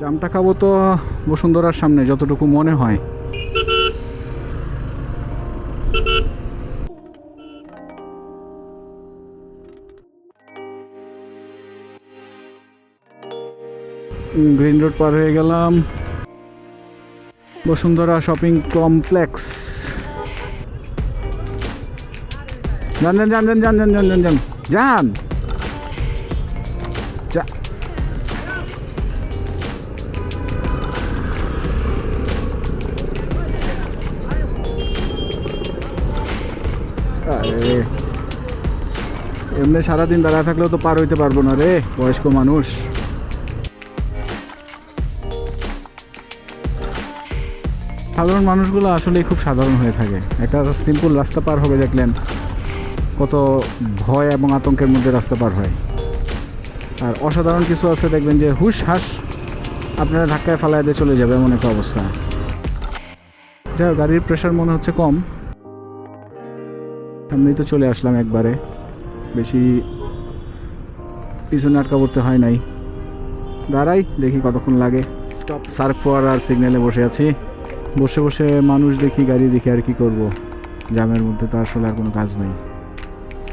জামটা খাব তো বসুন্ধরার সামনে, যতটুকু মনে হয়। গ্রিন রোড পার হয়ে গেলাম। Bashundhara shopping complex. যান যান যান যান যান যান যান যান যান যা এমনি সারাদিন দাঁড়ায় থাকলেও তো পার হইতে পারব না রে, বয়স্ক মানুষ। সাধারণ মানুষগুলো আসলে খুব সাধারণ হয়ে থাকে। একটা সিম্পল রাস্তা পার হবে দেখলেন, কত ভয় এবং আতঙ্কের মধ্যে রাস্তা পার হয়। আর অসাধারণ কিছু আছে দেখবেন যে হুশ হাস, আপনারা ধাক্কায় ফালায় দিয়ে চলে যাবে এমন একটা অবস্থা। যাই গাড়ির প্রেশার মনে হচ্ছে কম। সামনেই তো চলে আসলাম একবারে। বেশি পিছনে আটকা পড়তে হয় নাই। দাঁড়াই দেখি কতক্ষণ লাগে। স্টপ সার্ফ আর সিগন্যালে বসে আছি। বসে বসে মানুষ দেখি গাড়ি দেখি আর কি করব? জামের মধ্যে তো আসলে আর কোনো কাজ নেই।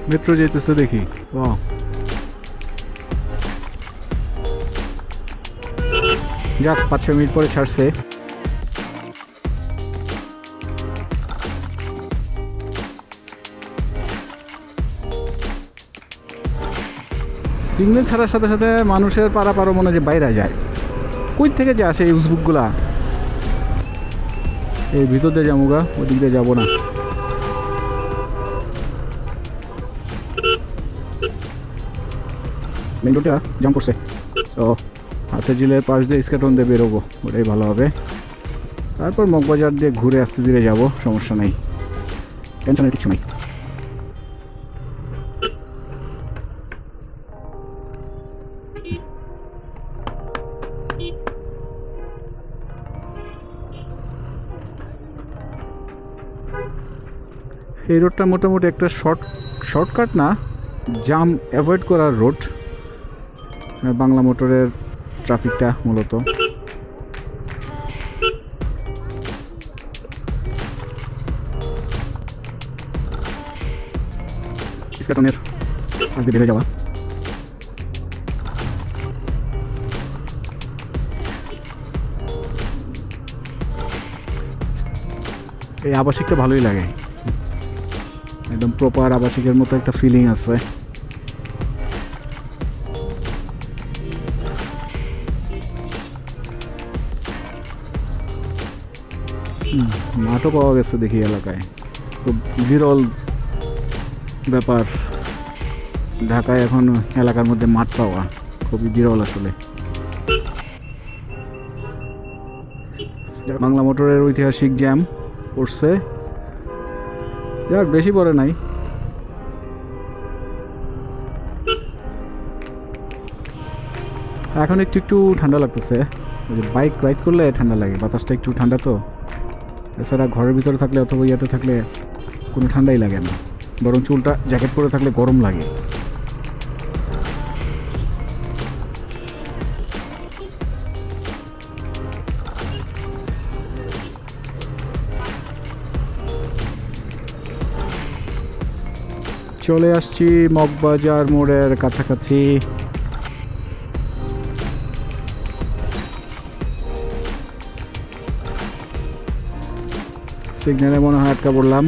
মেট্রো যেতেছে দেখি। ও যাক পাঁচ ছ মিনিট পরে ছাড়ছে। সিগন্যাল ছাড়ার সাথে সাথে মানুষের পাড়া পারো মনে যে বাইরে যায়। কই থেকে যে আসে এই উজবুকগুলা এই ভিতর দিয়ে যাব গা, ওদিক দিয়ে যাব না। মেন রোডটা জাম করছে। তো হাতে জিলের পাশ দিয়ে স্কেটন দিয়ে বেরোবো, ওটাই ভালো হবে। তারপর মগবাজার দিয়ে ঘুরে আস্তে ধীরে যাব, সমস্যা নেই। টেনশনের কিছু নেই। এই রোডটা মোটামুটি একটা শর্ট, শর্টকাট না জাম অ্যাভয়েড করার রোড বাংলা মোটরের ট্রাফিকটা মূলত। বেড়ে যাওয়া। এই আবাসিকটা ভালোই লাগে। একদম প্রপার আবাসিকের মতো একটা ফিলিং আছে। মাঠও পাওয়া গেছে দেখি এলাকায়। খুব বিরল ব্যাপার। ঢাকায় এখন এলাকার মধ্যে মাঠ পাওয়া, খুবই বিরল আসলে। বাংলা মোটরের ঐতিহাসিক জ্যাম পড়ছে। যাক বেশি পরে নাই। এখন একটু একটু ঠান্ডা লাগতেছে। বাইক রাইড করলে ঠান্ডা লাগে, বাতাসটা একটু ঠান্ডা তো। এছাড়া ঘরের ভিতরে থাকলে অথবা ইয়াতে থাকলে কোনো ঠান্ডাই লাগে না। বরং চুলটা জ্যাকেট পরে থাকলে গরম লাগে। চলে আসছি মগবাজার মোড়ের কাছাকাছি। সিগন্যালে মনে হয় আটকা পড়লাম।